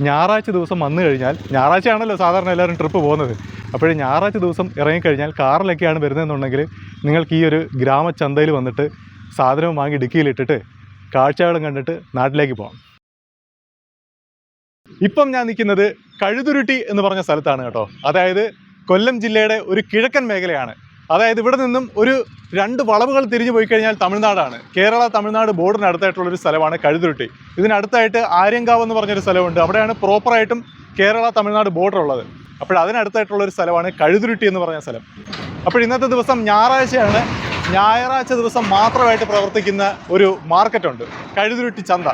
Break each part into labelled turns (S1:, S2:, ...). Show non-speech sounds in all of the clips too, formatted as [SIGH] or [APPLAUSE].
S1: ഞായറാഴ്ച ദിവസം വന്നു കഴിഞ്ഞാൽ ഞായറാഴ്ചയാണല്ലോ സാധാരണ എല്ലാവരും ട്രിപ്പ് പോകുന്നത്. അപ്പോൾ ഞായറാഴ്ച ദിവസം ഇറങ്ങിക്കഴിഞ്ഞാൽ കാറിലൊക്കെയാണ് വരുന്നതെന്നുണ്ടെങ്കിൽ നിങ്ങൾക്ക് ഈ ഒരു ഗ്രാമചന്തയിൽ വന്നിട്ട് സാധനവും വാങ്ങി ഡിക്കിയിലിട്ടിട്ട് കാഴ്ചകളും കണ്ടിട്ട് നാട്ടിലേക്ക് പോകാം. ഇപ്പം ഞാൻ നിൽക്കുന്നത് കഴുതുരുട്ടി എന്ന് പറഞ്ഞ സ്ഥലത്താണ് കേട്ടോ. അതായത് കൊല്ലം ജില്ലയുടെ ഒരു കിഴക്കൻ മേഖലയാണ്. അതായത് ഇവിടെ നിന്നും ഒരു രണ്ട് വളവുകൾ തിരിഞ്ഞു പോയി കഴിഞ്ഞാൽ തമിഴ്നാടാണ്. കേരള തമിഴ്നാട് ബോർഡിനടുത്തായിട്ടുള്ളൊരു സ്ഥലമാണ് കഴുതുരുട്ടി. ഇതിനടുത്തായിട്ട് ആര്യങ്കാവ് എന്ന് പറഞ്ഞൊരു സ്ഥലമുണ്ട്. അവിടെയാണ് പ്രോപ്പറായിട്ടും കേരള തമിഴ്നാട് ബോർഡർ ഉള്ളത്. അപ്പോൾ അതിനടുത്തായിട്ടുള്ള ഒരു സ്ഥലമാണ് കഴുതുരുട്ടി എന്ന് പറഞ്ഞ സ്ഥലം. അപ്പോൾ ഇന്നത്തെ ദിവസം ഞായറാഴ്ചയാണ്. ഞായറാഴ്ച ദിവസം മാത്രമായിട്ട് പ്രവർത്തിക്കുന്ന ഒരു മാർക്കറ്റുണ്ട്. കഴുതുരുട്ടി ചന്ത.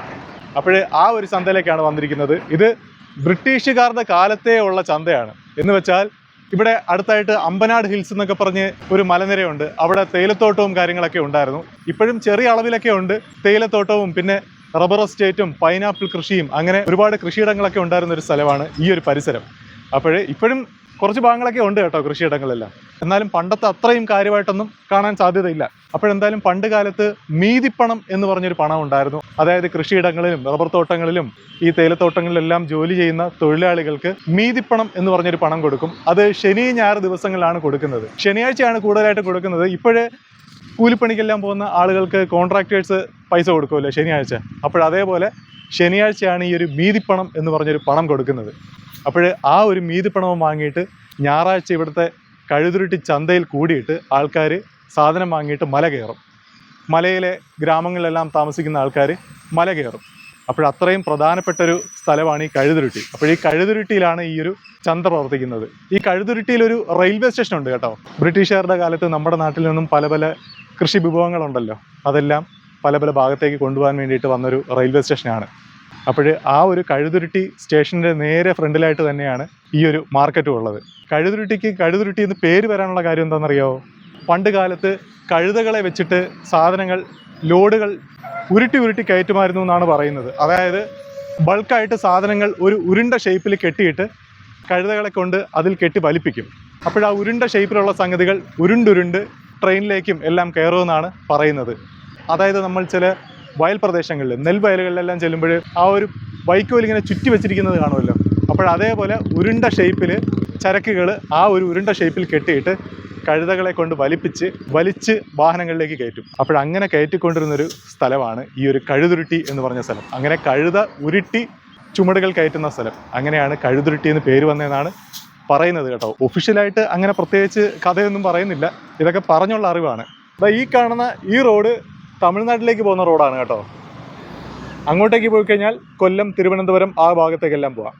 S1: അപ്പോൾ ആ ഒരു ചന്തയിലേക്കാണ് വന്നിരിക്കുന്നത്. ഇത് ബ്രിട്ടീഷുകാരുടെ കാലത്തേ ഉള്ള ചന്തയാണ്. എന്ന് വെച്ചാൽ ഇവിടെ അടുത്തായിട്ട് അമ്പനാട് ഹിൽസ് എന്നൊക്കെ പറഞ്ഞ് ഒരു മലനിരയുണ്ട്. അവിടെ തേയിലത്തോട്ടവും കാര്യങ്ങളൊക്കെ ഉണ്ടായിരുന്നു. ഇപ്പോഴും ചെറിയ അളവിലൊക്കെ ഉണ്ട്. തേയിലത്തോട്ടവും പിന്നെ റബ്ബർ എസ്റ്റേറ്റും പൈനാപ്പിൾ കൃഷിയും അങ്ങനെ ഒരുപാട് കൃഷിയിടങ്ങളൊക്കെ ഉണ്ടായിരുന്ന ഒരു സ്ഥലമാണ് ഈ ഒരു പരിസരം. അപ്പോൾ ഇപ്പോഴും കുറച്ച് ഭാഗങ്ങളൊക്കെ ഉണ്ട് കേട്ടോ കൃഷിയിടങ്ങളെല്ലാം. എന്നാലും പണ്ടത്തെ അത്രയും കാര്യമായിട്ടൊന്നും കാണാൻ സാധ്യതയില്ല. അപ്പോഴെന്തായാലും പണ്ട് കാലത്ത് മീതിപ്പണം എന്ന് പറഞ്ഞൊരു പണം ഉണ്ടായിരുന്നു. അതായത് കൃഷിയിടങ്ങളിലും റബ്ബർ തോട്ടങ്ങളിലും ഈ തേയിലത്തോട്ടങ്ങളിലെല്ലാം ജോലി ചെയ്യുന്ന തൊഴിലാളികൾക്ക് മീതിപ്പണം എന്ന് പറഞ്ഞൊരു പണം കൊടുക്കും. അത് ശനി ഞായർ ദിവസങ്ങളിലാണ് കൊടുക്കുന്നത്. ശനിയാഴ്ചയാണ് കൂടുതലായിട്ട് കൊടുക്കുന്നത്. ഇപ്പോഴേ കൂലിപ്പണിക്കെല്ലാം പോകുന്ന ആളുകൾക്ക് കോൺട്രാക്ടേഴ്സ് പൈസ കൊടുക്കുമല്ലോ ശനിയാഴ്ച. അപ്പോൾ അതേപോലെ ശനിയാഴ്ചയാണ് ഈ ഒരു മീതിപ്പണം എന്ന് പറഞ്ഞൊരു പണം കൊടുക്കുന്നത്. അപ്പോൾ ആ ഒരു മീതിപ്പണവും വാങ്ങിയിട്ട് ഞായറാഴ്ച ഇവിടുത്തെ കഴുതുരുട്ടി ചന്തയിൽ കൂടിയിട്ട് ആൾക്കാർ സാധനം വാങ്ങിയിട്ട് മല കയറും. മലയിലെ ഗ്രാമങ്ങളിലെല്ലാം താമസിക്കുന്ന ആൾക്കാർ മല കയറും. അപ്പോൾ അത്രയും പ്രധാനപ്പെട്ട ഒരു സ്ഥലമാണ് ഈ കഴുതുരുട്ടി. അപ്പോൾ ഈ കഴുതുരുട്ടിയിലാണ് ഈ ഒരു ചന്ത പ്രവർത്തിക്കുന്നത്. ഈ കഴുതുരുട്ടിയിൽ ഒരു റെയിൽവേ സ്റ്റേഷൻ ഉണ്ട് കേട്ടോ. ബ്രിട്ടീഷുകാരുടെ കാലത്ത് നമ്മുടെ നാട്ടിൽ നിന്നും പല പല കൃഷി വിഭവങ്ങളുണ്ടല്ലോ. അതെല്ലാം പല പല ഭാഗത്തേക്ക് കൊണ്ടുപോകാൻ വേണ്ടിയിട്ട് വന്നൊരു റെയിൽവേ സ്റ്റേഷനാണ്. അപ്പോൾ ആ ഒരു കഴുതുരുട്ടി സ്റ്റേഷന്റെ നേരെ ഫ്രണ്ടിലായിട്ട് തന്നെയാണ് ഈ ഒരു മാർക്കറ്റും ഉള്ളത്. കഴുതുരുട്ടിക്ക് കഴുതുരുട്ടി എന്ന് പേര് വരാനുള്ള കാര്യം എന്താണെന്നറിയോ? പണ്ട് കാലത്ത് കഴുതകളെ വെച്ചിട്ട് സാധനങ്ങൾ ലോഡുകൾ ഉരുട്ടി ഉരുട്ടി കയറ്റുമായിരുന്നു എന്നാണ് പറയുന്നത്. അതായത് ബൾക്കായിട്ട് സാധനങ്ങൾ ഒരു ഉരുണ്ട ഷേപ്പിൽ കെട്ടിയിട്ട് കഴുതകളെ കൊണ്ട് അതിൽ കെട്ടി വലിപ്പിക്കും. അപ്പോൾ ആ ഉരുണ്ട ഷേപ്പിലുള്ള സംഗതികൾ ഉരുണ്ടുരുണ്ട് ട്രെയിനിലേക്കും എല്ലാം കയറുമെന്നാണ് പറയുന്നത്. അതായത് നമ്മൾ ചില വയൽ പ്രദേശങ്ങളിൽ നെൽവയലുകളിലെല്ലാം ചെല്ലുമ്പോൾ ആ ഒരു വൈക്കോൽ ഇങ്ങനെ ചുറ്റി വെച്ചിരിക്കുന്നത് കാണുമല്ലോ. അപ്പോൾ അതേപോലെ ഉരുണ്ട ഷേപ്പിൽ ചരക്കുകൾ ആ ഒരു ഉരുണ്ട ഷേപ്പിൽ കെട്ടിയിട്ട് കഴുതകളെ കൊണ്ട് വലിപ്പിച്ച് വലിച്ച് വാഹനങ്ങളിലേക്ക് കയറ്റും. അപ്പോൾ അങ്ങനെ കയറ്റിക്കൊണ്ടിരുന്നൊരു സ്ഥലമാണ് ഈ ഒരു കഴുതുരുട്ടി എന്ന് പറഞ്ഞ സ്ഥലം. അങ്ങനെ കഴുത ഉരുട്ടി ചുമടുകൾ കയറ്റുന്ന സ്ഥലം. അങ്ങനെയാണ് കഴുതുരുട്ടി എന്ന് പേര് വന്നതെന്നാണ് പറയുന്നത് കേട്ടോ. ഒഫീഷ്യലായിട്ട് അങ്ങനെ പ്രത്യേകിച്ച് കഥയൊന്നും പറയുന്നില്ല. ഇതൊക്കെ പറഞ്ഞുള്ള അറിവാണ്. ഈ കാണുന്ന ഈ റോഡ് തമിഴ്നാട്ടിലേക്ക് പോകുന്ന റോഡാണ് കേട്ടോ. അങ്ങോട്ടേക്ക് പോയി കഴിഞ്ഞാൽ കൊല്ലം തിരുവനന്തപുരം ആ ഭാഗത്തേക്കെല്ലാം പോവാം.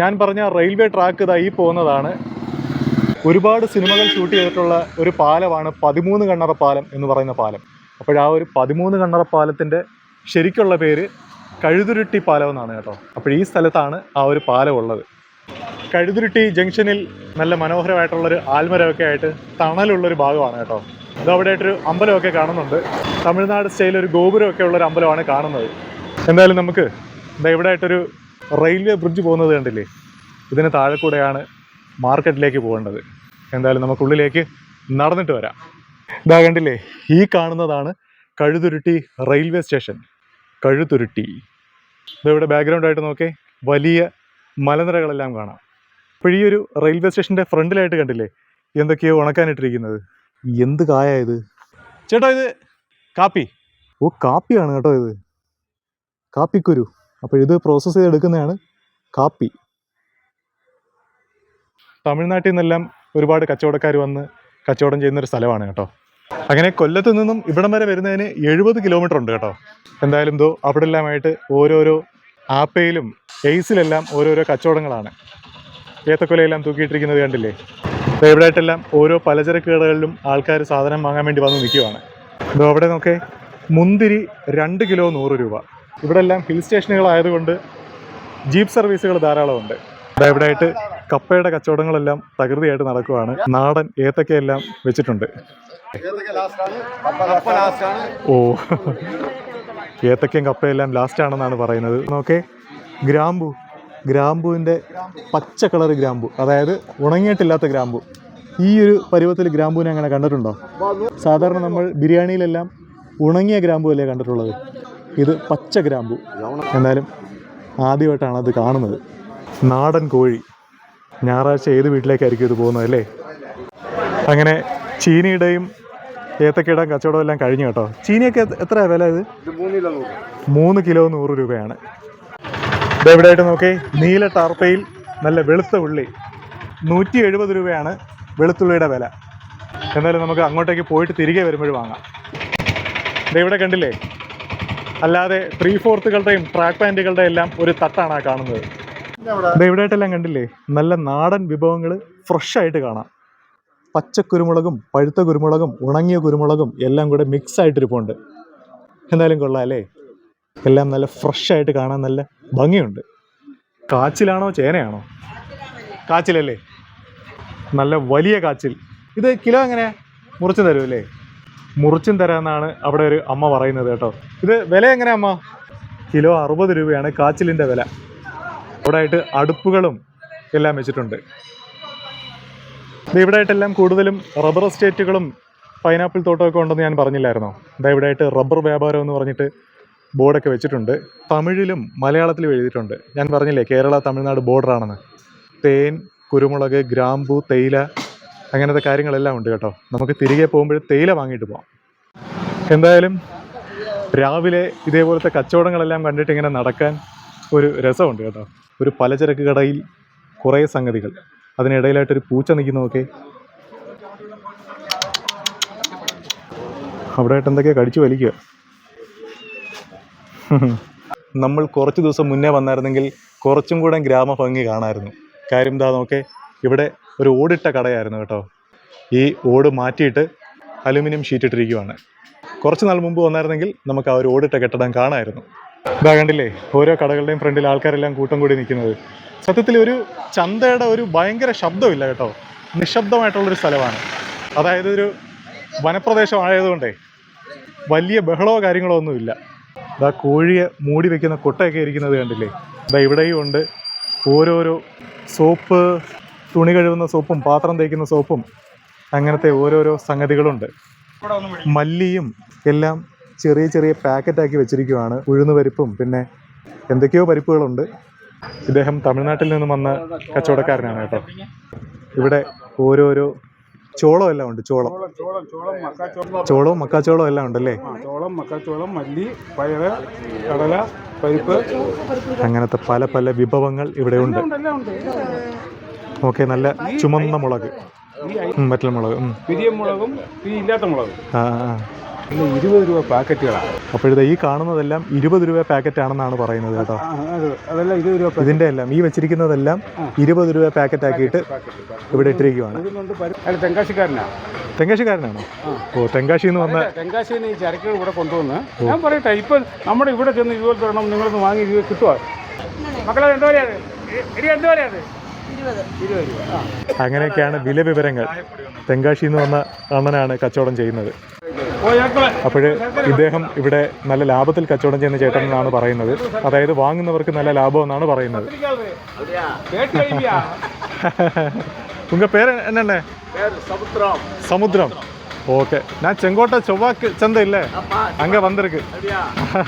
S1: ഞാൻ പറഞ്ഞ റെയിൽവേ ട്രാക്ക് ഇതായി പോകുന്നതാണ്. ഒരുപാട് സിനിമകൾ ഷൂട്ട് ചെയ്തിട്ടുള്ള ഒരു പാലമാണ് പതിമൂന്ന് കണ്ണറ പാലം എന്ന് പറയുന്ന പാലം. അപ്പോൾ ആ ഒരു പതിമൂന്ന് കണ്ണറ പാലത്തിന്റെ ശരിക്കുള്ള പേര് കഴുതുരുട്ടി പാലം എന്നാണ് കേട്ടോ. അപ്പോൾ ഈ സ്ഥലത്താണ് ആ ഒരു പാലം ഉള്ളത്. കഴുതുരുട്ടി ജംഗ്ഷനിൽ നല്ല മനോഹരമായിട്ടുള്ളൊരു ആൽമരമൊക്കെ ആയിട്ട് തണലുള്ളൊരു ഭാഗമാണ് കേട്ടോ. ഇത് അവിടെ ആയിട്ടൊരു അമ്പലമൊക്കെ കാണുന്നുണ്ട്. തമിഴ്നാട് സ്റ്റൈലിൽ ഒരു ഗോപുരമൊക്കെ ഉള്ളൊരു അമ്പലമാണ് കാണുന്നത്. എന്തായാലും നമുക്ക് ഇതാ ഇവിടെ ആയിട്ടൊരു റെയിൽവേ ബ്രിഡ്ജ് പോകുന്നത് കണ്ടില്ലേ? ഇതിന് താഴെ കൂടെയാണ് മാർക്കറ്റിലേക്ക് പോകേണ്ടത്. എന്തായാലും നമുക്കുള്ളിലേക്ക് നടന്നിട്ട് വരാം. ഇതാ കണ്ടില്ലേ? ഈ കാണുന്നതാണ് കഴുതുരുട്ടി റെയിൽവേ സ്റ്റേഷൻ. കഴുതുരുട്ടി. ഇതിവിടെ ബാക്ക്ഗ്രൗണ്ടായിട്ട് നോക്കേ. വലിയ മലനിരകളെല്ലാം കാണാം. അപ്പോൾ ഈ ഒരു റെയിൽവേ സ്റ്റേഷന്റെ ഫ്രണ്ടിലായിട്ട് കണ്ടില്ലേ? എന്തൊക്കെയോ ഉണക്കാനിട്ടിരിക്കുന്നത്. എന്ത് കായ ഇത്? ചേട്ടാ ഇത് കാപ്പി. ഓ കാപ്പിയാണ് കേട്ടോ ഇത്. കാപ്പിക്കുരു. അപ്പോൾ ഇത് പ്രോസസ്സ് ചെയ്തെടുക്കുന്നതാണ് കാപ്പി. തമിഴ്നാട്ടിൽ നിന്നെല്ലാം ഒരുപാട് കച്ചവടക്കാർ വന്ന് കച്ചവടം ചെയ്യുന്ന ഒരു സ്ഥലമാണ് കേട്ടോ. അങ്ങനെ കൊല്ലത്ത് നിന്നും ഇവിടം വരെ വരുന്നതിന് എഴുപത് കിലോമീറ്റർ ഉണ്ട് കേട്ടോ. എന്തായാലും ദോ അവിടെ എല്ലാമായിട്ട് ഓരോരോ ആപ്പയിലും എയ്സിലെല്ലാം ഓരോരോ കച്ചവടങ്ങളാണ്. ഏത്തക്കൊലയെല്ലാം തൂക്കിയിട്ടിരിക്കുന്നത് കണ്ടില്ലേ? ദേ ഇവിടെ ഓരോ പലചരക്ക് കടകളിലും ആൾക്കാർ സാധനം വാങ്ങാൻ വേണ്ടി വന്ന് നിൽക്കുവാണ്. ഇതോ അവിടെ നോക്കേ മുന്തിരി രണ്ട് കിലോ നൂറ് രൂപ. ഇവിടെ എല്ലാം ഹിൽ സ്റ്റേഷനുകളായതുകൊണ്ട് ജീപ്പ് സർവീസുകൾ ധാരാളമുണ്ട്. ദാ ഇവിടെ ആയിട്ട് കപ്പയുടെ കച്ചവടങ്ങളെല്ലാം തകൃതിയായിട്ട് നടക്കുവാണ്. നാടൻ ഏത്തക്കയെല്ലാം വെച്ചിട്ടുണ്ട്. ഓ ഏത്തക്കയും കപ്പയെല്ലാം ലാസ്റ്റ് ആണെന്നാണ് പറയുന്നത്. നോക്കേ ഗ്രാമ്പു. ഗ്രാമ്പുവിന്റെ പച്ച കളർ ഗ്രാമ്പു അതായത് ഉണങ്ങിയിട്ടില്ലാത്ത ഗ്രാമ്പു. ഈ ഒരു പരുവത്തിൽ ഗ്രാമ്പുവിനെ അങ്ങനെ കണ്ടിട്ടുണ്ടോ? സാധാരണ നമ്മൾ ബിരിയാണിയിലെല്ലാം ഉണങ്ങിയ ഗ്രാമ്പു അല്ലേ കണ്ടിട്ടുള്ളത്? ഇത് പച്ച ഗ്രാമ്പു. എന്നാലും ആദ്യമായിട്ടാണ് അത് കാണുന്നത്. നാടൻ കോഴി. ഞായറാഴ്ച ഏത് വീട്ടിലേക്കായിരിക്കും ഇത് പോകുന്നത് അല്ലേ? അങ്ങനെ ചീനിയുടെയും ഏത്തക്കയുടെയും കച്ചവടം എല്ലാം കഴിഞ്ഞു കേട്ടോ. ചീനിയൊക്കെ എത്ര- വില ഇത്? മൂന്ന് കിലോ നൂറ് രൂപയാണ്. ഇതെവിടെയായിട്ട് നോക്കി. നീല ടാർപ്പയിൽ നല്ല വെളുത്ത ഉള്ളി. നൂറ്റി എഴുപത് രൂപയാണ് വെളുത്തുള്ളിയുടെ വില. എന്നാലും നമുക്ക് അങ്ങോട്ടേക്ക് പോയിട്ട് തിരികെ വരുമ്പോഴും വാങ്ങാം. ഇവിടെ കണ്ടില്ലേ? അല്ലാതെ ത്രീ ഫോർത്തുകളുടെയും ട്രാക്ക് പാന്റുകളുടെ എല്ലാം ഒരു തട്ടാണ് ആ കാണുന്നത്. ഇവിടെയായിട്ടെല്ലാം കണ്ടില്ലേ? നല്ല നാടൻ വിഭവങ്ങൾ ഫ്രഷ് ആയിട്ട് കാണാം. പച്ച കുരുമുളകും പഴുത്ത കുരുമുളകും ഉണങ്ങിയ കുരുമുളകും എല്ലാം കൂടെ മിക്സ് ആയിട്ടിരിപ്പുണ്ട്. എന്തായാലും കൊള്ളാം അല്ലേ? എല്ലാം നല്ല ഫ്രഷ് ആയിട്ട് കാണാൻ നല്ല ഭംഗിയുണ്ട്. കാച്ചിലാണോ ചേനയാണോ? കാച്ചിലല്ലേ? നല്ല വലിയ കാച്ചിൽ. ഇത് കിലോ എങ്ങനെ? മുറിച്ചും തരും അല്ലേ? മുറിച്ചും തരാമെന്നാണ് അവിടെ ഒരു അമ്മ പറയുന്നത് കേട്ടോ. ഇത് വില എങ്ങനെ അമ്മ? കിലോ അറുപത് രൂപയാണ് കാച്ചിലിന്റെ വില. അവിടെ ആയിട്ട് അടുപ്പുകളും എല്ലാം വെച്ചിട്ടുണ്ട്. ഇവിടെ ആയിട്ടെല്ലാം കൂടുതലും റബ്ബർ എസ്റ്റേറ്റുകളും പൈനാപ്പിൾ തോട്ടമൊക്കെ ഉണ്ടെന്ന് ഞാൻ പറഞ്ഞില്ലായിരുന്നോ? ഇതാ ഇവിടെ ആയിട്ട് റബ്ബർ വ്യാപാരം എന്ന് പറഞ്ഞിട്ട് ബോർഡൊക്കെ വെച്ചിട്ടുണ്ട്. തമിഴിലും മലയാളത്തിലും എഴുതിയിട്ടുണ്ട്. ഞാൻ പറഞ്ഞില്ലേ കേരള തമിഴ്നാട് ബോർഡറാണെന്ന്. തേൻ കുരുമുളക് ഗ്രാമ്പു തേയില അങ്ങനത്തെ കാര്യങ്ങളെല്ലാം ഉണ്ട് കേട്ടോ. നമുക്ക് തിരികെ പോകുമ്പോൾ തേയില വാങ്ങിയിട്ട് പോകാം എന്തായാലും രാവിലെ ഇതേപോലത്തെ കച്ചവടങ്ങളെല്ലാം കണ്ടിട്ട് ഇങ്ങനെ നടക്കാൻ ഒരു രസമുണ്ട് കേട്ടോ. ഒരു പലചരക്ക് കടയിൽ കുറേ സംഗതികൾ. അതിനിടയിലായിട്ടൊരു പൂച്ച നിൽക്കുന്നതൊക്കെ അവിടെ ആയിട്ട് എന്തൊക്കെയാ കടിച്ചു വലിക്കുക? നമ്മൾ കുറച്ച് ദിവസം മുന്നേ വന്നായിരുന്നെങ്കിൽ കുറച്ചും കൂടെ ഗ്രാമഭംഗി കാണാമായിരുന്നു കാര്യം എന്താ നോക്കെ ഇവിടെ ഒരു ഓടിട്ട കടയായിരുന്നു കേട്ടോ. ഈ ഓട് മാറ്റിയിട്ട് അലുമിനിയം ഷീറ്റ് ഇട്ടിരിക്കുവാണ്. കുറച്ച് നാൾ മുമ്പ് വന്നായിരുന്നെങ്കിൽ നമുക്ക് ആ ഒരു ഓടിട്ട കെട്ടിടം കാണാമായിരുന്നു ഇതാ കണ്ടില്ലേ ഓരോ കടകളുടെയും ഫ്രണ്ടിൽ ആൾക്കാരെല്ലാം കൂട്ടം കൂടി നിൽക്കുന്നത്. സത്യത്തിൽ ഒരു ചന്തയുടെ ഒരു ഭയങ്കര ശബ്ദമില്ല കേട്ടോ. നിശബ്ദമായിട്ടുള്ളൊരു സ്ഥലമാണ്. അതായത് ഒരു വനപ്രദേശമായതുകൊണ്ടേ വലിയ ബഹളമോ കാര്യങ്ങളോ ഒന്നുമില്ല. ഇതാ കോഴിയെ മൂടി വെക്കുന്ന കൊട്ടയൊക്കെ ഇരിക്കുന്നത് കണ്ടില്ലേ? ഇതാ ഇവിടെയും ഉണ്ട്. ഓരോരോ സോപ്പ് തുണി കഴുകുന്ന സോപ്പും പാത്രം തേക്കുന്ന സോപ്പും അങ്ങനത്തെ ഓരോരോ സംഗതികളുണ്ട്. മല്ലിയും എല്ലാം ചെറിയ ചെറിയ പാക്കറ്റാക്കി വെച്ചിരിക്കുവാണ്. ഉഴുന്ന് പരിപ്പും പിന്നെ എന്തൊക്കെയോ പരിപ്പുകളുണ്ട്. ഇദ്ദേഹം തമിഴ്നാട്ടിൽ നിന്നും വന്ന കച്ചവടക്കാരനാണ് കേട്ടോ. ഇവിടെ ഓരോരോ ചോളം എല്ലാം ഉണ്ട് ചോളം.
S2: ചോളം ചോളം മക്കാച്ചോളം
S1: ചോളവും മക്കാച്ചോളവും എല്ലാം ഉണ്ട്
S2: അല്ലേ ചോളം മക്കാച്ചോളം മല്ലി പയറ് കടല പരിപ്പ്.
S1: അങ്ങനത്തെ പല പല വിഭവങ്ങൾ ഇവിടെ ഉണ്ട്. ഓക്കെ നല്ല ചുമന്ന മുളക്. വറ്റൽ മുളക്.
S2: പിരിയ മുളകും ഇല്ലാത്ത മുളകും.
S1: ആ, ആ.
S2: പിന്നെ ഇരുപത് രൂപ പാക്കറ്റുകളാണ്.
S1: അപ്പോഴത്തെ ഈ കാണുന്നതെല്ലാം ഇരുപത് രൂപ പാക്കറ്റ് ആണെന്നാണ് പറയുന്നത് കേട്ടോ.
S2: അത് അതെല്ലാം ഇരുപത് രൂപ
S1: ഇതിന്റെ എല്ലാം ഈ വെച്ചിരിക്കുന്നതെല്ലാം ഇരുപത് രൂപ പാക്കറ്റ് ആക്കിയിട്ട് ഇവിടെ ഇട്ടിരിക്കുവാണ്. തെങ്കാശിക്കാരനാണോ? ഓ തെങ്കാശി എന്ന് പറഞ്ഞാൽ
S2: തെങ്കാശി ഈ ചരക്കുകൾ ഇവിടെ കൊണ്ടുവന്ന്. ഞാൻ പറയട്ടെ ഇപ്പൊ നമ്മുടെ ഇവിടെ ചെന്ന് ഇതുപോലെ തരണം നിങ്ങളൊന്ന് വാങ്ങി കിട്ടുമോ മക്കളെ എന്താ പറയാ എന്തോ ആ
S1: അങ്ങനെയൊക്കെയാണ് വില വിവരങ്ങൾ. തെങ്കാശി എന്ന് വന്ന അണ്ണനാണ് കച്ചവടം ചെയ്യുന്നത്. അപ്പോൾ ഇദ്ദേഹം ഇവിടെ നല്ല ലാഭത്തിൽ കച്ചവടം ചെയ്യുന്ന ചേട്ടൻ എന്നാണ് പറയുന്നത്. അതായത് വാങ്ങുന്നവർക്ക് നല്ല ലാഭം എന്നാണ് പറയുന്നത്. [LAUGHS] ഉങ്ക പേര് എന്നെ സമുദ്രം. ഓക്കെ. ഞാൻ ചെങ്കോട്ട ചൊവ്വാക്ക് ചന്ത ഇല്ലേ? അങ്ങ വന്നിരിക്ക്.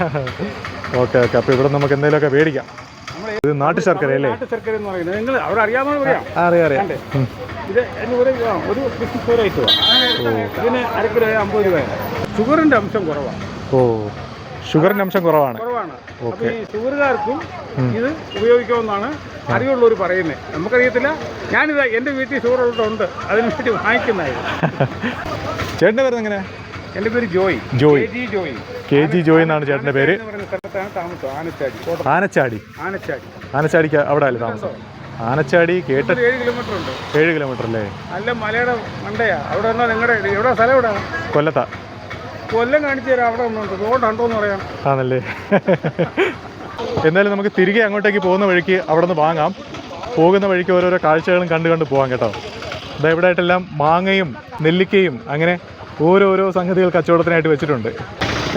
S1: [LAUGHS] Okay okay. അപ്പോൾ ഇവിടെ നമുക്ക് എന്തെങ്കിലുമൊക്കെ മേടിക്കാം. ഇത് നാട്ടു ശർക്കര അല്ലേ
S2: നാട്ടു ശർക്കര എന്ന് പറയുന്നത്. നിങ്ങൾ അവിടെ അറിയാമെന്ന് പറയാം.
S1: ആ, അറിയാം അറിയാം.
S2: ഇത് എന്ന് പറയുക ഒരു ബിസിനസ് ഒരു ഐറ്റമാണ് ഇതിന് അര അമ്പത് രൂപ ഷുഗറിന്റെ അംശം കുറവാണ്.
S1: ഓ ഷുഗറിന്റെ അംശം കുറവാണ്.
S2: കുറവാണ്. അപ്പോൾ ഈ ഷുഗറുകാർക്കും ഇത് ഉപയോഗിക്കാവുന്നതാണ് അറിവുള്ളവർ പറയുന്നത് നമുക്കറിയത്തില്ല. ഞാനിത് എന്റെ വീട്ടിൽ ഷുഗർ ഉള്ളതുണ്ട് അതിനുവേണ്ടി വാങ്ങിക്കുന്നതായിരുന്നു. [LAUGHS]
S1: ചേട്ടന്റെ എങ്ങനെ
S2: എന്റെ പേര് ജോയ്.
S1: ജോയ്
S2: ജോയ്.
S1: കെ ജി ജോയ് എന്നാണ് ചേട്ടന്റെ പേര്.
S2: ആനച്ചാടി
S1: ആനച്ചാടി.
S2: ആനച്ചാടി.
S1: ആനച്ചാടിക്ക് അവിടെ അല്ലേ താമസം? ആനച്ചാടി കേട്ട
S2: ഏഴ് കിലോമീറ്റർ ഉണ്ട്.
S1: ഏഴ് കിലോമീറ്റർ അല്ലേ?
S2: നല്ല മലയുടെ മണ്ടയാ. അവിടെ നിങ്ങളുടെ എവിടെ? സ്ഥലം എവിടെ?
S1: കൊല്ലത്താ.
S2: കൊല്ലം കാണിച്ചു തരാം. അവിടെ ഒന്നുണ്ട് റോഡ് ഉണ്ടോ എന്ന് പറയാം.
S1: ആണല്ലേ? എന്നാലും നമുക്ക് തിരികെ അങ്ങോട്ടേക്ക് പോകുന്ന വഴിക്ക് അവിടെ നിന്ന് വാങ്ങാം. പോകുന്ന വഴിക്ക് ഓരോരോ കാഴ്ചകളും കണ്ട് കണ്ട് പോകാം കേട്ടോ. ഇതാ ഇവിടെ ആയിട്ടെല്ലാം മാങ്ങയും നെല്ലിക്കയും അങ്ങനെ ഓരോരോ സംഗതികൾ കച്ചവടത്തിനായിട്ട് വെച്ചിട്ടുണ്ട്.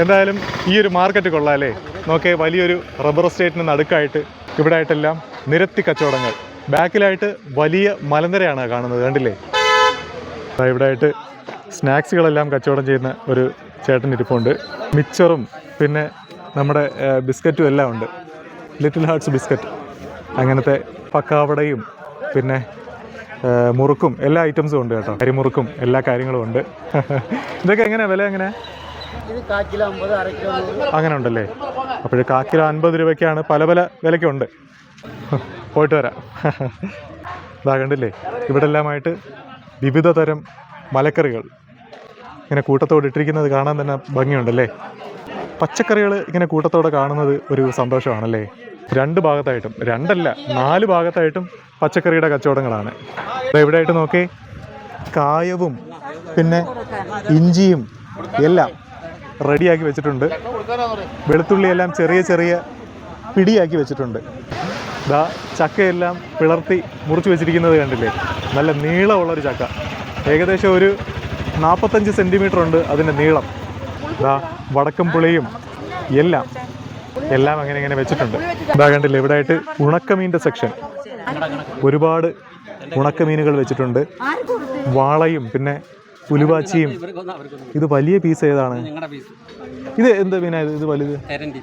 S1: എന്തായാലും ഈ ഒരു മാർക്കറ്റ് കൊള്ളാം അല്ലേ? നോക്കേ വലിയൊരു റബ്ബർ എസ്റ്റേറ്റിന് നടുക്കായിട്ട് ഇവിടെ ആയിട്ടെല്ലാം നിരത്തി കച്ചവടങ്ങൾ. ബാക്കിലായിട്ട് വലിയ മലനിരയാണ് കാണുന്നത് കണ്ടില്ലേ? ഇവിടെ ആയിട്ട് സ്നാക്സുകളെല്ലാം കച്ചവടം ചെയ്യുന്ന ഒരു ചേട്ടൻ ഇരിപ്പുണ്ട്. മിച്ചറും പിന്നെ നമ്മുടെ ബിസ്ക്കറ്റും എല്ലാം ഉണ്ട്. Little hearts biscuit. അങ്ങനത്തെ പക്കാവടയും പിന്നെ മുറുക്കും എല്ലാ ഐറ്റംസും ഉണ്ട് കേട്ടോ. കരിമുറുക്കും എല്ലാ കാര്യങ്ങളും ഉണ്ട്. [LAUGHS] ഇതൊക്കെ എങ്ങനെയാ വില എങ്ങനെ അങ്ങനെ ഉണ്ടല്ലേ? അപ്പോൾ കാക്കിലോ അൻപത് രൂപയ്ക്കാണ് പല പല വിലയ്ക്കുണ്ട്. [LAUGHS] പോയിട്ട് വരാം. [LAUGHS] ഇതാ കണ്ടില്ലേ? ഇവിടെ എല്ലാമായിട്ട് വിവിധ തരം മലക്കറികൾ. ഇങ്ങനെ കൂട്ടത്തോടെ ഇട്ടിരിക്കുന്നത് കാണാൻ തന്നെ ഭംഗിയുണ്ടല്ലേ? പച്ചക്കറികൾ ഇങ്ങനെ കൂട്ടത്തോടെ കാണുന്നത് ഒരു സന്തോഷമാണല്ലേ? രണ്ട് ഭാഗത്തായിട്ടും രണ്ടല്ല നാല് ഭാഗത്തായിട്ടും പച്ചക്കറിയുടെ കച്ചവടങ്ങളാണ്. ആയിട്ട് നോക്കേ കായവും പിന്നെ ഇഞ്ചിയും എല്ലാം റെഡിയാക്കി വെച്ചിട്ടുണ്ട്. വെളുത്തുള്ളി എല്ലാം ചെറിയ ചെറിയ പിടിയാക്കി വെച്ചിട്ടുണ്ട്. ദാ ചക്കയെല്ലാം പിളർത്തി മുറിച്ച് വെച്ചിരിക്കുന്നത് കണ്ടില്ലേ? നല്ല നീളമുള്ളൊരു ചക്ക. ഏകദേശം ഒരു നാൽപ്പത്തഞ്ച് സെന്റിമീറ്റർ ഉണ്ട് അതിന്റെ നീളം. ദാ വടക്കം പുളിയും എല്ലാം എല്ലാം അങ്ങനെ ഇങ്ങനെ വെച്ചിട്ടുണ്ട്. ഇതാ കണ്ടില്ല ഇവിടെ ആയിട്ട് ഉണക്കമീന്റെ സെക്ഷൻ ഒരുപാട് ഉണക്കമീനുകൾ വെച്ചിട്ടുണ്ട്. വാളയും പിന്നെ ഉലുവാച്ചിയും. ഇത് വലിയ പീസ് ഏതാണ്? ഇത് എന്ത് മീനാ ഇത്? വലുത്?
S3: തെരണ്ടി.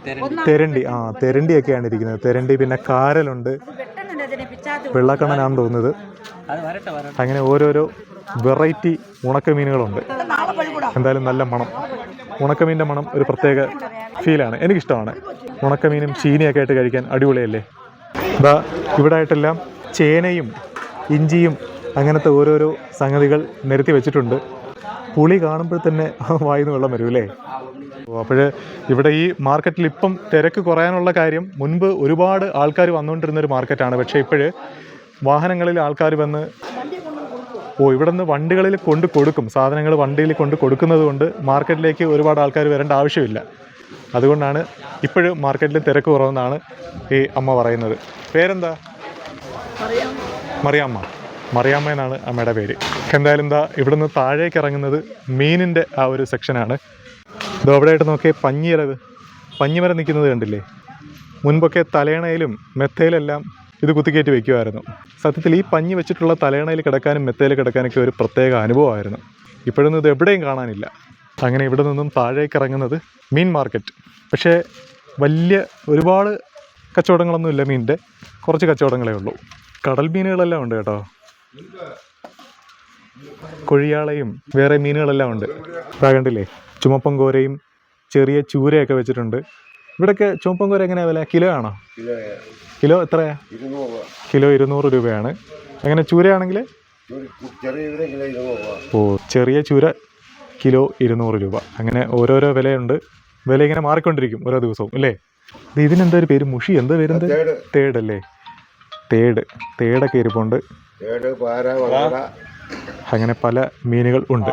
S3: ആ
S1: തെരണ്ടി തെരണ്ടിയൊക്കെയാണ് ഇരിക്കുന്നത്. തെരണ്ടി പിന്നെ കാരലുണ്ട്. വെള്ളക്കണ്ണനാണ് തോന്നുന്നത്. അങ്ങനെ ഓരോരോ വെറൈറ്റി ഉണക്കമീനുകളുണ്ട്. എന്തായാലും നല്ല മണം. ഉണക്കമീന്റെ മണം ഒരു പ്രത്യേക ഫീലാണ്. എനിക്കിഷ്ടമാണ്. ഉണക്കമീനും ചീനിയൊക്കെ ആയിട്ട് കഴിക്കാൻ അടിപൊളിയല്ലേ? ഇതാ ഇവിടെ ആയിട്ടെല്ലാം ചേനയും ഇഞ്ചിയും അങ്ങനത്തെ ഓരോരോ സംഗതികൾ നിരത്തി വെച്ചിട്ടുണ്ട്. പുളി കാണുമ്പോൾ തന്നെ വായിന്ന് വെള്ളം വരും അല്ലേ? അപ്പോൾ ഇവിടെ ഈ മാർക്കറ്റിൽ ഇപ്പം തിരക്ക് കുറയാനുള്ള കാര്യം മുൻപ് ഒരുപാട് ആൾക്കാർ വന്നുകൊണ്ടിരുന്ന ഒരു മാർക്കറ്റാണ്. പക്ഷേ ഇപ്പോഴ് വാഹനങ്ങളിൽ ആൾക്കാർ വന്ന് ഓ ഇവിടെ നിന്ന് വണ്ടികളിൽ കൊണ്ട് കൊടുക്കും. സാധനങ്ങൾ വണ്ടിയിൽ കൊണ്ട് കൊടുക്കുന്നത് കൊണ്ട് മാർക്കറ്റിലേക്ക് ഒരുപാട് ആൾക്കാർ വരേണ്ട ആവശ്യമില്ല. അതുകൊണ്ടാണ് ഇപ്പോഴും മാർക്കറ്റിൽ തിരക്ക് കുറവെന്നാണ് ഈ അമ്മ പറയുന്നത്. പേരെന്താ? മറിയാമ്മ. മറിയാമ്മ എന്നാണ് അമ്മയുടെ പേര്. എന്തായാലും എന്താ ഇവിടുന്ന് താഴേക്ക് ഇറങ്ങുന്നത് മീനിന്റെ ആ ഒരു സെക്ഷനാണ്. ഇത് അവിടെയായിട്ട് നോക്കിയേ പഞ്ഞിയിലത്. പഞ്ഞിമരം നിൽക്കുന്നത് കണ്ടില്ലേ? മുൻപൊക്കെ തലേണയിലും മെത്തയിലെല്ലാം ഇത് കുത്തിക്കയറ്റി വെക്കുമായിരുന്നു സത്യത്തിൽ ഈ പഞ്ഞി വെച്ചിട്ടുള്ള തലേണയിൽ കിടക്കാനും മെത്തയിൽ കിടക്കാനൊക്കെ ഒരു പ്രത്യേക അനുഭവമായിരുന്നു. ഇപ്പോഴൊന്നും ഇത് എവിടെയും കാണാനില്ല. അങ്ങനെ ഇവിടെ നിന്നും താഴേക്ക് ഇറങ്ങുന്നത് മീൻ മാർക്കറ്റ്. പക്ഷേ വലിയ ഒരുപാട് കച്ചവടങ്ങളൊന്നും ഇല്ല മീനിന്റെ. കുറച്ച് കച്ചവടങ്ങളേ ഉള്ളൂ. കടൽ മീനുകളെല്ലാം ഉണ്ട് കേട്ടോ. കൊഴിയാളയും വേറെ മീനുകളെല്ലാം ഉണ്ട്. ഇതാ കണ്ടില്ലേ? ചുമപ്പൻ കോരയും ചെറിയ ചൂരയൊക്കെ വെച്ചിട്ടുണ്ട്. ഇവിടെയൊക്കെ ചുമപ്പം കോര എങ്ങനെയാ വില? കിലോ ആണോ? കിലോ എത്രയാ? കിലോ ഇരുന്നൂറ് രൂപയാണ്. അങ്ങനെ ചൂരയാണെങ്കിൽ? ഓ ചെറിയ ചൂര കിലോ ഇരുന്നൂറ് രൂപ. അങ്ങനെ ഓരോരോ വിലയുണ്ട്. വില ഇങ്ങനെ മാറിക്കൊണ്ടിരിക്കും ഓരോ ദിവസവും അല്ലേ? ഇത് ഇതിനെന്താ ഒരു പേര്? മുഷി എന്താ പേരെന്ത് തേട്. അല്ലേ? തേട്. തേടൊക്കെ ഇരിപ്പുണ്ട്.
S4: പാര
S1: അങ്ങനെ പല മീനുകൾ ഉണ്ട്.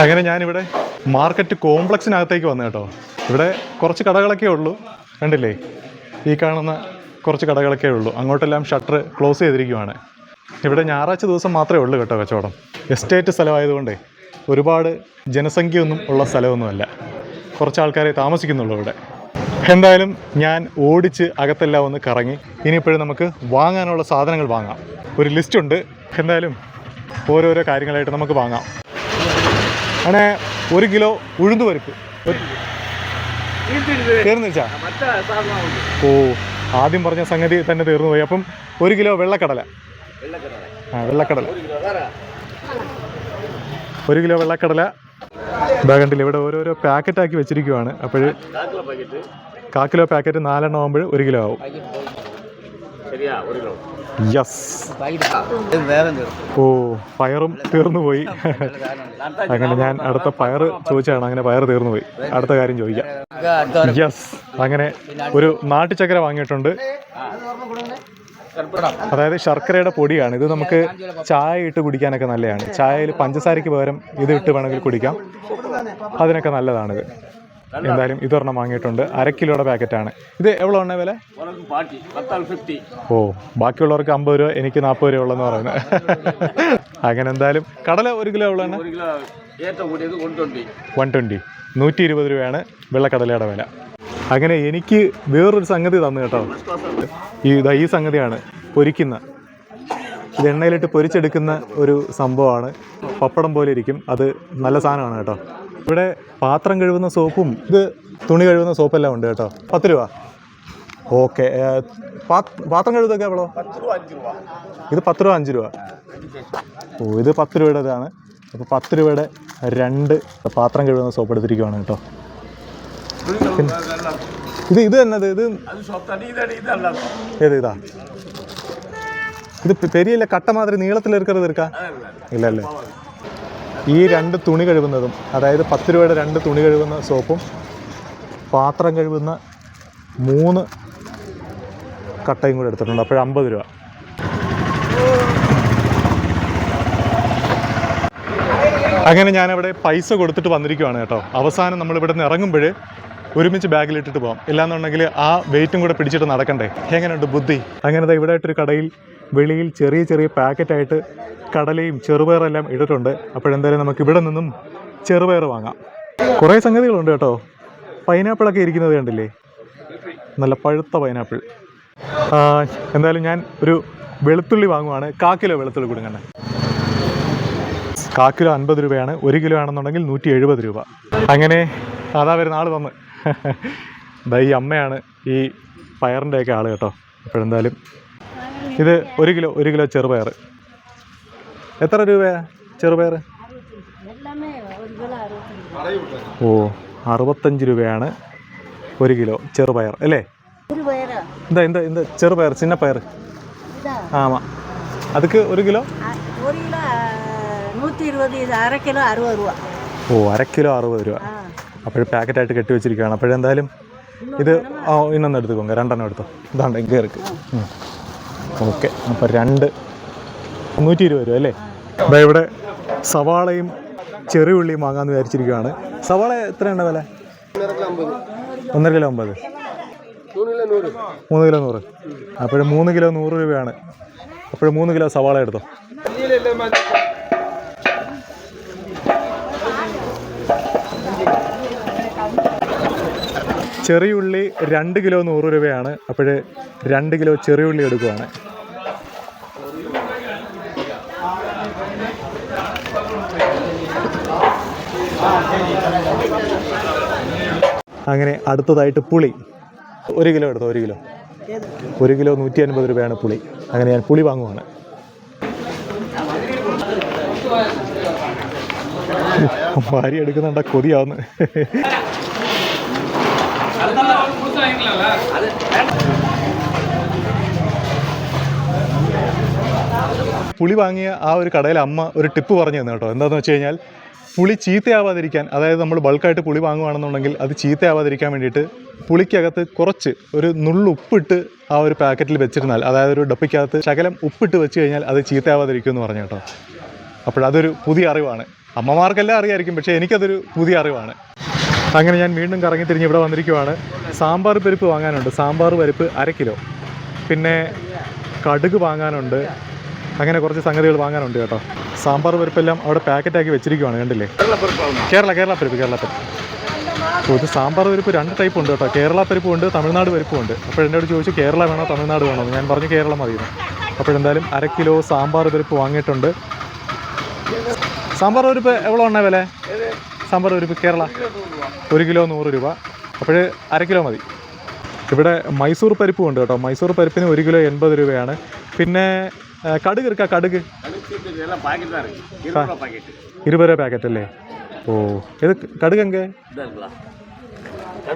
S1: അങ്ങനെ ഞാനിവിടെ മാർക്കറ്റ് കോംപ്ലക്സിനകത്തേക്ക് വന്നു കേട്ടോ. ഇവിടെ കുറച്ച് കടകളൊക്കെ ഉള്ളൂ. കണ്ടില്ലേ? ഈ കാണുന്ന കുറച്ച് കടകളൊക്കെ ഉള്ളൂ. അങ്ങോട്ടെല്ലാം ഷട്ടർ ക്ലോസ് ചെയ്തിരിക്കുവാണ്. ഇവിടെ ഞായറാഴ്ച ദിവസം മാത്രമേ ഉള്ളൂ കേട്ടോ കച്ചവടം. എസ്റ്റേറ്റ് സ്ഥലമായതുകൊണ്ടേ. ഒരുപാട് ജനസംഖ്യയൊന്നും ഉള്ള സ്ഥലമൊന്നുമല്ല. കുറച്ച് ആൾക്കാരെ താമസിക്കുന്നുള്ളൂ ഇവിടെ. എന്തായാലും ഞാൻ ഓടിച്ച് അകത്തെല്ലാം ഒന്ന് കറങ്ങി. ഇനിയിപ്പോഴും നമുക്ക് വാങ്ങാനുള്ള സാധനങ്ങൾ വാങ്ങാം. ഒരു ലിസ്റ്റ് ഉണ്ട്. എന്തായാലും ഓരോരോ കാര്യങ്ങളായിട്ട് നമുക്ക് വാങ്ങാം. അങ്ങനെ ഒരു കിലോ ഉഴുന്ന് പരിപ്പ്. തീർന്നു ഓ ആദ്യം പറഞ്ഞ സംഗതി തന്നെ തീർന്നുപോയി. അപ്പം ഒരു കിലോ വെള്ളക്കടല. ആ വെള്ളക്കടല. ഒരു കിലോ വെള്ളക്കടല. ഇതാ ഇവിടെ ഓരോരോ പാക്കറ്റ് ആക്കി വെച്ചിരിക്കുവാണ്. അപ്പോൾ കാ കിലോ പാക്കറ്റ് നാലെണ്ണം ആകുമ്പോൾ ഒരു കിലോ ആവും. യെസ് ഓ പയറും തീർന്നു പോയി. അങ്ങനെ ഞാൻ അടുത്ത പയർ ചോദിച്ചാണ് അങ്ങനെ പയർ തീർന്നു പോയി. അടുത്ത കാര്യം ചോദിക്കാം. യെസ് അങ്ങനെ ഒരു നാട്ടുചക്കര വാങ്ങിയിട്ടുണ്ട്. അതായത് ശർക്കരയുടെ പൊടിയാണ്. ഇത് നമുക്ക് ചായ ഇട്ട് കുടിക്കാനൊക്കെ നല്ലതാണ്. ചായയിൽ പഞ്ചസാരയ്ക്ക് പകരം ഇത് ഇട്ട് വേണമെങ്കിൽ കുടിക്കാം. അതിനൊക്കെ നല്ലതാണിത്. എന്തായാലും ഇതൊരെണ്ണം വാങ്ങിയിട്ടുണ്ട്. അരക്കിലോടെ പാക്കറ്റാണ്. ഇത് എവിടെ ഉണ്ടേ വില? ഓ ബാക്കിയുള്ളവർക്ക് അമ്പത് രൂപ എനിക്ക് നാൽപ്പത് രൂപ ഉള്ളെന്ന് പറയുന്നത് അങ്ങനെ എന്തായാലും കടല ഒരു കിലോ
S3: എവിടെ
S1: വൺ ട്വന്റി നൂറ്റി ഇരുപത് രൂപയാണ് വെള്ളക്കടലയുടെ വില. അങ്ങനെ എനിക്ക് വേറൊരു സംഗതി തന്നു കേട്ടോ. ഈ ഈ സംഗതിയാണ് പൊരിക്കുന്ന. ഇത് എണ്ണയിലിട്ട് പൊരിച്ചെടുക്കുന്ന ഒരു സംഭവമാണ്. പപ്പടം പോലെ ഇരിക്കും. അത് നല്ല സാധനമാണ് കേട്ടോ. ഇവിടെ പാത്രം കഴുകുന്ന സോപ്പും ഇത് തുണി കഴുകുന്ന സോപ്പെല്ലാം ഉണ്ട് കേട്ടോ. പത്ത് രൂപ. ഓക്കെ. പാത്രം കഴുകുന്നൊക്കെ എവളോ ഇത് പത്ത് രൂപ അഞ്ച് രൂപ. ഓ ഇത് പത്ത് രൂപയുടേതാണ്. അപ്പോൾ പത്ത് രൂപയുടെ രണ്ട് പാത്രം കഴുകുന്ന സോപ്പ് എടുത്തിരിക്കുവാണ് കേട്ടോ. ഇത് ഇത് തന്നെ ഇത് ഏത് ഇതാ? ഇത് പെരിയല്ല കട്ട മാതിരി നീളത്തിൽ ഇറക്കരുത് ഇല്ല ഇല്ലല്ലേ ഈ രണ്ട് തുണി കഴുകുന്നതും അതായത് പത്ത് രൂപയുടെ രണ്ട് തുണി കഴുകുന്ന സോപ്പും പാത്രം കഴുകുന്ന മൂന്ന് കട്ടയും കൂടെ എടുത്തിട്ടുണ്ട്. അപ്പോൾ അമ്പത് രൂപ. അങ്ങനെ ഞാനിവിടെ പൈസ കൊടുത്തിട്ട് വന്നിരിക്കുവാണ് കേട്ടോ. അവസാനം നമ്മളിവിടെ നിന്ന് ഇറങ്ങുമ്പോൾ ഒരുമിച്ച് ബാഗിലിട്ടിട്ട് പോകാം ഇല്ലാന്നുണ്ടെങ്കിൽ ആ വെയിറ്റും കൂടെ പിടിച്ചിട്ട് നടക്കണ്ടേ? എങ്ങനെയുണ്ട് ബുദ്ധി? അങ്ങനെ ഇവിടെ ആയിട്ടൊരു കടയിൽ വെളിയിൽ ചെറിയ ചെറിയ പാക്കറ്റായിട്ട് കടലയും ചെറുപയറെല്ലാം ഇട്ടിട്ടുണ്ട്. അപ്പോഴെന്തായാലും നമുക്ക് ഇവിടെ നിന്നും ചെറുപയർ വാങ്ങാം. കുറേ സംഗതികളുണ്ട് കേട്ടോ. പൈനാപ്പിളൊക്കെ ഇരിക്കുന്നത് കണ്ടില്ലേ? നല്ല പഴുത്ത പൈനാപ്പിൾ. എന്തായാലും ഞാൻ ഒരു വെളുത്തുള്ളി വാങ്ങുവാണ്. കാ കിലോ വെളുത്തുള്ളി കൊടുക്കണേ കാ കിലോ അൻപത് രൂപയാണ്. ഒരു കിലോ ആണെന്നുണ്ടെങ്കിൽ നൂറ്റി എഴുപത് രൂപ. അങ്ങനെ അതാ വരുന്ന ആൾ വന്ന്. ദാ ഈ അമ്മയാണ് ഈ പയറിൻ്റെയൊക്കെ ആൾ കേട്ടോ അപ്പോഴെന്തായാലും ഇത് ഒരു കിലോ ഒരു കിലോ ചെറുപയർ എത്ര രൂപയാ ചെറുപയർ ഓ അറുപത്തഞ്ച് രൂപയാണ് ഒരു കിലോ ചെറുപയർ അല്ലേ
S5: ഒരു പയറാ
S1: എന്താ എന്താ എന്താ ചെറുപയർ ചിന്നപ്പയർ
S5: இதா
S1: ആമാ അതുക്ക് ഒരു കിലോ
S5: அ- ஒரு கிலோ அ, நூற்றி இருபது இது அரை கிலோ அறுபது ரூபா
S1: ഓ അര കിലോ അറുപത് രൂപ
S5: ஆ
S1: അപ്പോൾ പാക്കറ്റായിട്ട് കെട്ടി വെച്ചിരിക്കുകയാണ്. അപ്പോഴെന്തായാലും ഇത് ആ ഇന്നൊന്ന് എടുത്തുക്കോങ്ക രണ്ടെണ്ണം എടുത്തോ. ഇതാണ്ട് കയറിക്ക് ഓക്കെ. അപ്പോൾ രണ്ട് നൂറ്റി ഇരുപത് രൂപ അല്ലേ? അതായത് ഇവിടെ സവാളയും ചെറിയുള്ളിയും വാങ്ങാമെന്ന് വിചാരിച്ചിരിക്കുകയാണ്. സവാള എത്രയാണ് വില? ഒന്നര കിലോ അമ്പത്. മൂന്ന് കിലോ നൂറ്. അപ്പോഴും മൂന്ന് കിലോ നൂറ് രൂപയാണ്. അപ്പോഴും മൂന്ന് കിലോ സവാള എടുത്തോ. ചെറിയുള്ളി രണ്ട് കിലോ നൂറ് രൂപയാണ്. അപ്പോൾ രണ്ട് കിലോ ചെറിയുള്ളി എടുക്കുവാണ്. അങ്ങനെ അടുത്തതായിട്ട് പുളി. ഒരു കിലോ എടുത്തോ? ഒരു കിലോ. ഒരു കിലോ നൂറ്റി അൻപത് രൂപയാണ് പുളി. അങ്ങനെ ഞാൻ പുളി വാങ്ങുവാണ്. ഭാര്യ എടുക്കുന്നുണ്ട കൊതിയാവുന്നു. പുളി വാങ്ങിയ ആ ഒരു കടയിൽ അമ്മ ഒരു ടിപ്പ് പറഞ്ഞു തന്നെ കേട്ടോ. എന്താണെന്ന് വെച്ച് കഴിഞ്ഞാൽ പുളി ചീത്തയാവാതിരിക്കാൻ അതായത് നമ്മൾ ബൾക്കായിട്ട് പുളി വാങ്ങുകയാണെന്നുണ്ടെങ്കിൽ അത് ചീത്തയാവാതിരിക്കാൻ വേണ്ടിയിട്ട് പുളിക്കകത്ത് കുറച്ച് ഒരു നുള്ളു ഉപ്പിട്ട് ആ ഒരു പാക്കറ്റിൽ വെച്ചിരുന്നാൽ അതായത് ഒരു ഡപ്പിക്കകത്ത് ശകലം ഉപ്പിട്ട് വെച്ച് കഴിഞ്ഞാൽ അത് ചീത്തയാവാതിരിക്കും എന്ന് പറഞ്ഞു കേട്ടോ. അപ്പോഴതൊരു പുതിയ അറിവാണ്. അമ്മമാർക്കെല്ലാം അറിയായിരിക്കും പക്ഷേ എനിക്കതൊരു പുതിയ അറിവാണ്. അങ്ങനെ ഞാൻ വീണ്ടും കറങ്ങി തിരിഞ്ഞ് ഇവിടെ വന്നിരിക്കുവാണ്. സാമ്പാർ പരിപ്പ് വാങ്ങാനുണ്ട്. സാമ്പാർ പരിപ്പ് അര കിലോ. പിന്നെ കടുക് വാങ്ങാനുണ്ട്. അങ്ങനെ കുറച്ച് സംഗതികൾ വാങ്ങാനുണ്ട് കേട്ടോ. സാമ്പാർ പരിപ്പെല്ലാം അവിടെ പാക്കറ്റാക്കി വെച്ചിരിക്കുവാണ് കണ്ടില്ലേ? കേരള കേരള പരിപ്പ് കേരള പരിപ്പ്. അപ്പോൾ ഇത് സാമ്പാർ പരിപ്പ് രണ്ട് ടൈപ്പ് ഉണ്ട് കേട്ടോ. കേരള പരിപ്പും ഉണ്ട് തമിഴ്നാട് പരിപ്പും ഉണ്ട്. അപ്പോൾ എന്നോട് ചോദിച്ചു കേരള വേണോ തമിഴ്നാട് വേണോ? ഞാൻ പറഞ്ഞു കേരളം മതിയെന്ന് അപ്പോഴെന്തായാലും അര കിലോ സാമ്പാർ പരിപ്പ് വാങ്ങിയിട്ടുണ്ട്. സാമ്പാർ പരിപ്പ് എവിടെ ഉണ്ടേ വില? സാമ്പാർ പരിപ്പ് കേരള. ഒരു കിലോ നൂറ് രൂപ. അപ്പോൾ അര കിലോ മതി. ഇവിടെ മൈസൂർ പരിപ്പും ഉണ്ട് കേട്ടോ. മൈസൂർ പരിപ്പിന് ഒരു കിലോ എൺപത് രൂപയാണ്. പിന്നെ
S3: கடுகு இருக்கா കടുക്.
S1: ഇരുപത് രൂപ പാക്കറ്റ് അല്ലേ? ഓ ഇത്
S3: கடுகு எங்கே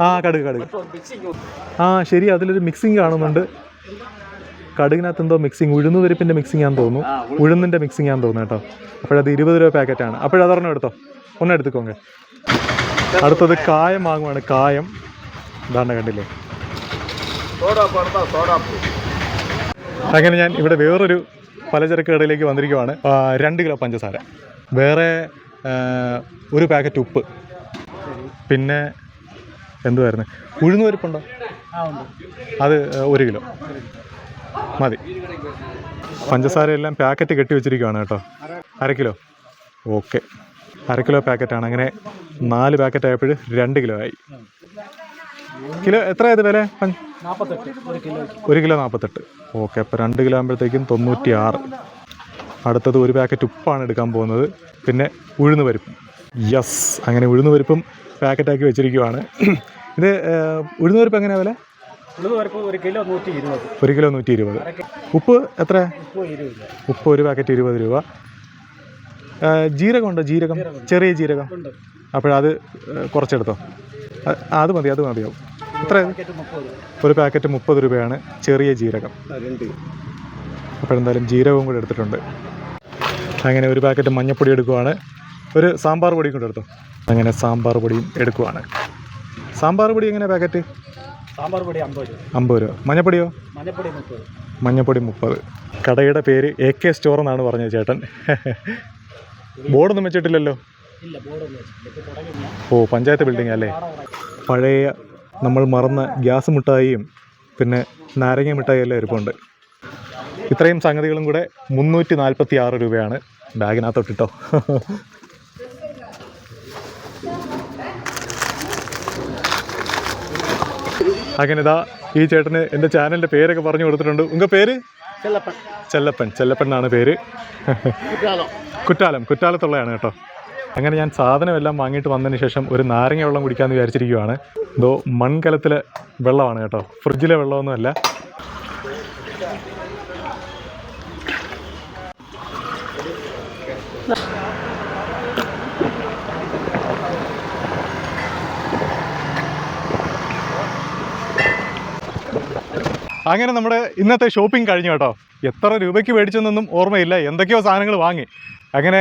S1: ആ കടുക് കടുക്. ആ ശരി അതിലൊരു മിക്സിങ് കാണുന്നുണ്ട്. കടുകിനകത്ത് എന്തോ മിക്സിങ് ഉഴുന്ന് പരിപ്പിന്റെ മിക്സിങ് ആണെന്ന് തോന്നുന്നു. ഉഴുന്നിന്റെ മിക്സിങ് ആണെന്ന് തോന്നുന്നു കേട്ടോ. അപ്പോഴത് ഇരുപത് രൂപ പാക്കറ്റാണ് അപ്പോഴതൊരെണ്ണം എടുത്തോ? ഒന്ന് എടുത്തുക്കോങ്ങേ അടുത്തത് കായം വാങ്ങുവാണ്. കായം. ഇതാണ് കണ്ടില്ലേ?
S3: സോഡാപ്പ് സോഡാപ്പ്.
S1: അങ്ങനെ ഞാൻ ഇവിടെ വേറൊരു പലചരക്ക് കടയിലേക്ക് വന്നിരിക്കുവാണ്. രണ്ട് കിലോ പഞ്ചസാര. വേറെ ഒരു പാക്കറ്റ് ഉപ്പ്. പിന്നെ എന്തുവായിരുന്നു? ഉഴുന്ന് പരിപ്പുണ്ടോ അത് ഒരു കിലോ. മതി. പഞ്ചസാര എല്ലാം പാക്കറ്റ് കെട്ടി വെച്ചിരിക്കുവാണ് കേട്ടോ. അര കിലോ. ഓക്കെ. അര കിലോ പാക്കറ്റാണ്. അങ്ങനെ നാല് പാക്കറ്റ് ആയപ്പോൾ രണ്ട് കിലോ ആയി. കിലോ എത്രയായത് വില? ഒരു കിലോ നാൽപ്പത്തെട്ട് ഓക്കെ അപ്പോൾ രണ്ട് കിലോ ആകുമ്പോഴത്തേക്കും തൊണ്ണൂറ്റി ആറ് അടുത്തത് ഒരു പാക്കറ്റ് ഉപ്പാണ് എടുക്കാൻ പോകുന്നത്. പിന്നെ ഉഴുന്ന് പരിപ്പും. യെസ് അങ്ങനെ ഉഴുന്ന് പരിപ്പും പാക്കറ്റാക്കി വെച്ചിരിക്കുവാണ്. ഇത് ഉഴുന്ന് പരിപ്പ് എങ്ങനെയാണ് വില?
S2: ഒരു കിലോ നൂറ്റി ഇരുപത്
S1: ഉപ്പ് എത്ര? ഉപ്പ് ഒരു പാക്കറ്റ് ഇരുപത് രൂപ. ജീരകമുണ്ടോ ജീരകം ഉണ്ടോ? ജീരകം? ചെറിയ ജീരകം? അപ്പോഴത് കുറച്ചെടുത്തോ. അത് മതി അത് മതിയാവും. എത്ര? ഒരു പാക്കറ്റ് മുപ്പത് രൂപയാണ്. ചെറിയ ജീരകം.
S2: അപ്പോൾ
S1: അപ്പോഴെന്തായാലും ജീരകവും കൂടെ എടുത്തിട്ടുണ്ട്. അങ്ങനെ ഒരു പാക്കറ്റ് മഞ്ഞപ്പൊടി എടുക്കുവാണ്. ഒരു സാമ്പാർ പൊടിയും കൂടെ എടുത്തു? അങ്ങനെ സാമ്പാർ പൊടിയും എടുക്കുവാണ്. സാമ്പാർ പൊടി എങ്ങനെ പാക്കറ്റ്?
S2: സാമ്പാർ പൊടി അമ്പത് രൂപ.
S1: അമ്പത് രൂപ. മഞ്ഞപ്പൊടിയോ?
S2: മഞ്ഞപ്പൊടി മുപ്പത്
S1: മഞ്ഞപ്പൊടി മുപ്പത്. കടയുടെ പേര് എ കെ സ്റ്റോർ എന്നാണ് പറഞ്ഞത് ചേട്ടൻ. ബോർഡൊന്നും വെച്ചിട്ടില്ലല്ലോ? ഓ പഞ്ചായത്ത് ബിൽഡിംഗ് അല്ലേ? പഴയ നമ്മൾ മറന്ന ഗ്യാസ് മിഠായിയും പിന്നെ നാരങ്ങ മിഠായി എല്ലാം ഇരിപ്പുണ്ട്. ഇത്രയും സംഗതികളും കൂടെ മുന്നൂറ്റി നാൽപ്പത്തി ആറ് രൂപയാണ് ബാഗിനകത്തോട്ടിട്ടോ. അങ്ങനെ ഇതാ ഈ ചേട്ടന് എന്റെ ചാനലിന്റെ പേരൊക്കെ പറഞ്ഞു കൊടുത്തിട്ടുണ്ട്. ഉങ്ക പേര്?
S2: ചെല്ലപ്പൻ.
S1: ചെല്ലപ്പൻ. ചെല്ലപ്പൻ എന്നാണ് പേര്. കുറ്റാലം. കുറ്റാലത്തുള്ളതാണ് കേട്ടോ. അങ്ങനെ ഞാൻ സാധനമെല്ലാം വാങ്ങിയിട്ട് വന്നതിന് ശേഷം ഒരു നാരങ്ങ വെള്ളം കുടിക്കാമെന്ന് വിചാരിച്ചിരിക്കുവാണ്. എന്തോ മൺകലത്തിലെ വെള്ളമാണ് കേട്ടോ. ഫ്രിഡ്ജിലെ വെള്ളമൊന്നുമല്ല. അങ്ങനെ നമ്മുടെ ഇന്നത്തെ ഷോപ്പിംഗ് കഴിഞ്ഞു കേട്ടോ. എത്ര രൂപയ്ക്ക് മേടിച്ചെന്നൊന്നും ഓർമ്മയില്ല. എന്തൊക്കെയോ സാധനങ്ങൾ വാങ്ങി. അങ്ങനെ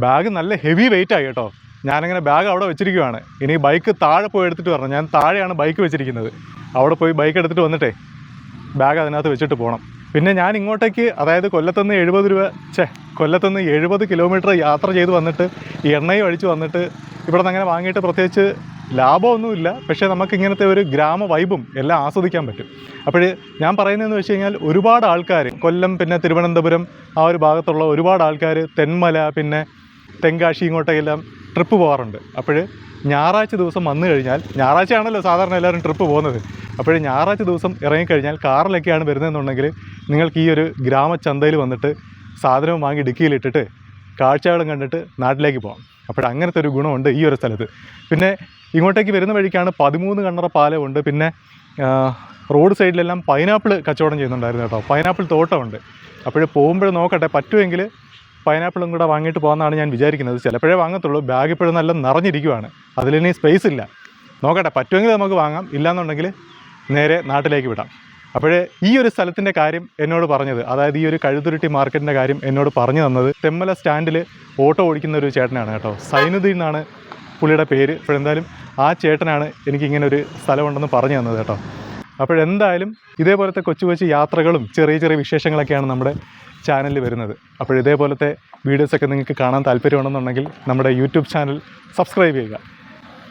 S1: ബാഗ് നല്ല ഹെവി വെയിറ്റ് ആയി കേട്ടോ. ഞാനങ്ങനെ ബാഗ് അവിടെ വെച്ചിരിക്കുവാണ്. ഇനി ബൈക്ക് താഴെ പോയി എടുത്തിട്ട് വരണം. ഞാൻ താഴെയാണ് ബൈക്ക് വെച്ചിരിക്കുന്നത്. അവിടെ പോയി ബൈക്ക് എടുത്തിട്ട് വന്നിട്ടേ ബാഗ് അതിനകത്ത് വെച്ചിട്ട് പോകണം പിന്നെ ഞാൻ ഇങ്ങോട്ടേക്ക് അതായത് കൊല്ലത്തുനിന്ന് എഴുപത് രൂപ ഛേ കൊല്ലത്തുനിന്ന് എഴുപത് കിലോമീറ്റർ യാത്ര ചെയ്ത് വന്നിട്ട് എണ്ണയും അഴിച്ച് വന്നിട്ട് ഇവിടെ നിന്ന് അങ്ങനെ വാങ്ങിയിട്ട് പ്രത്യേകിച്ച് ലാഭമൊന്നുമില്ല. പക്ഷേ നമുക്ക് ഇങ്ങനത്തെ ഒരു ഗ്രാമ വൈബും എല്ലാം ആസ്വദിക്കാൻ പറ്റും. അപ്പോൾ ഞാൻ പറയുന്നതെന്ന് വെച്ച് കഴിഞ്ഞാൽ ഒരുപാട് ആൾക്കാർ കൊല്ലം പിന്നെ തിരുവനന്തപുരം ആ ഒരു ഭാഗത്തുള്ള ഒരുപാട് ആൾക്കാർ തെന്മല പിന്നെ തെങ്കാശി ഇങ്ങോട്ടെല്ലാം ട്രിപ്പ് പോകാറുണ്ട്. അപ്പോൾ ഞായറാഴ്ച ദിവസം വന്നു കഴിഞ്ഞാൽ ഞായറാഴ്ചയാണല്ലോ സാധാരണ എല്ലാവരും ട്രിപ്പ് പോകുന്നത്. അപ്പോൾ ഞായറാഴ്ച ദിവസം ഇറങ്ങിക്കഴിഞ്ഞാൽ കാറിലൊക്കെയാണ് വരുന്നതെന്നുണ്ടെങ്കിൽ നിങ്ങൾക്ക് ഈ ഒരു ഗ്രാമചന്തയിൽ വന്നിട്ട് സാധനവും വാങ്ങി ഡിക്കിയിലിട്ടിട്ട് കാഴ്ചകളും കണ്ടിട്ട് നാട്ടിലേക്ക് പോകാം. അപ്പോൾ അങ്ങനത്തെ ഒരു ഗുണമുണ്ട് ഈ ഒരു സ്ഥലത്ത്. പിന്നെ ഇങ്ങോട്ടേക്ക് വരുന്ന വഴിക്കാണ് പതിമൂന്ന് കണ്ണറ പാലമുണ്ട്. പിന്നെ റോഡ് സൈഡിലെല്ലാം പൈനാപ്പിൾ കച്ചവടം ചെയ്യുന്നുണ്ടായിരുന്നു കേട്ടോ. പൈനാപ്പിൾ തോട്ടമുണ്ട്. അപ്പോൾ പോകുമ്പോൾ നോക്കട്ടെ പറ്റുമെങ്കിൽ പൈനാപ്പിളും കൂടെ വാങ്ങിയിട്ട് പോകാമെന്നാണ് ഞാൻ വിചാരിക്കുന്നത്. ചിലപ്പോഴേ വാങ്ങത്തുള്ളൂ. ബാഗ് ഇപ്പോഴും നല്ല നിറഞ്ഞിരിക്കുവാണ്. അതിലിനി സ്പേസ് ഇല്ല. നോക്കട്ടെ പറ്റുമെങ്കിൽ നമുക്ക് വാങ്ങാം. ഇല്ലാന്നുണ്ടെങ്കിൽ നേരെ നാട്ടിലേക്ക് വിടാം. അപ്പോഴേ ഈ ഒരു സ്ഥലത്തിന്റെ കാര്യം എന്നോട് പറഞ്ഞത് അതായത് ഈ ഒരു കഴുതുരുട്ടി മാർക്കറ്റിന്റെ കാര്യം എന്നോട് പറഞ്ഞു തന്നത് തെമ്മല സ്റ്റാൻഡിൽ ഓട്ടോ ഓടിക്കുന്ന ഒരു ചേട്ടനാണ് കേട്ടോ. സൈനുദ്ദീൻ എന്നാണ് പുള്ളിയുടെ പേര്. അപ്പോഴെന്തായാലും ആ ചേട്ടനാണ് എനിക്കിങ്ങനെ ഒരു സ്ഥലമുണ്ടെന്ന് പറഞ്ഞു തന്നത് കേട്ടോ. അപ്പോഴെന്തായാലും ഇതേപോലത്തെ കൊച്ചു കൊച്ചു യാത്രകളും ചെറിയ ചെറിയ വിശേഷങ്ങളൊക്കെയാണ് നമ്മുടെ ചാനലിൽ വരുന്നത്. അപ്പോൾ ഇതേപോലത്തെ വീഡിയോസൊക്കെ നിങ്ങൾക്ക് കാണാൻ താല്പര്യമുണ്ടെന്നുണ്ടെങ്കിൽ നമ്മുടെ യൂട്യൂബ് ചാനൽ സബ്സ്ക്രൈബ് ചെയ്യുക.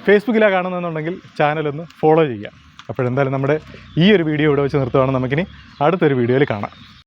S1: ഫേസ്ബുക്കിലാണ് കാണുന്നതെന്നുണ്ടെങ്കിൽ ചാനലൊന്ന് ഫോളോ ചെയ്യുക. അപ്പോഴെന്തായാലും നമ്മുടെ ഈ ഒരു വീഡിയോ ഇവിടെ വെച്ച് നിർത്തുവാണ് നമുക്കിനി അടുത്തൊരു വീഡിയോയിൽ കാണാം.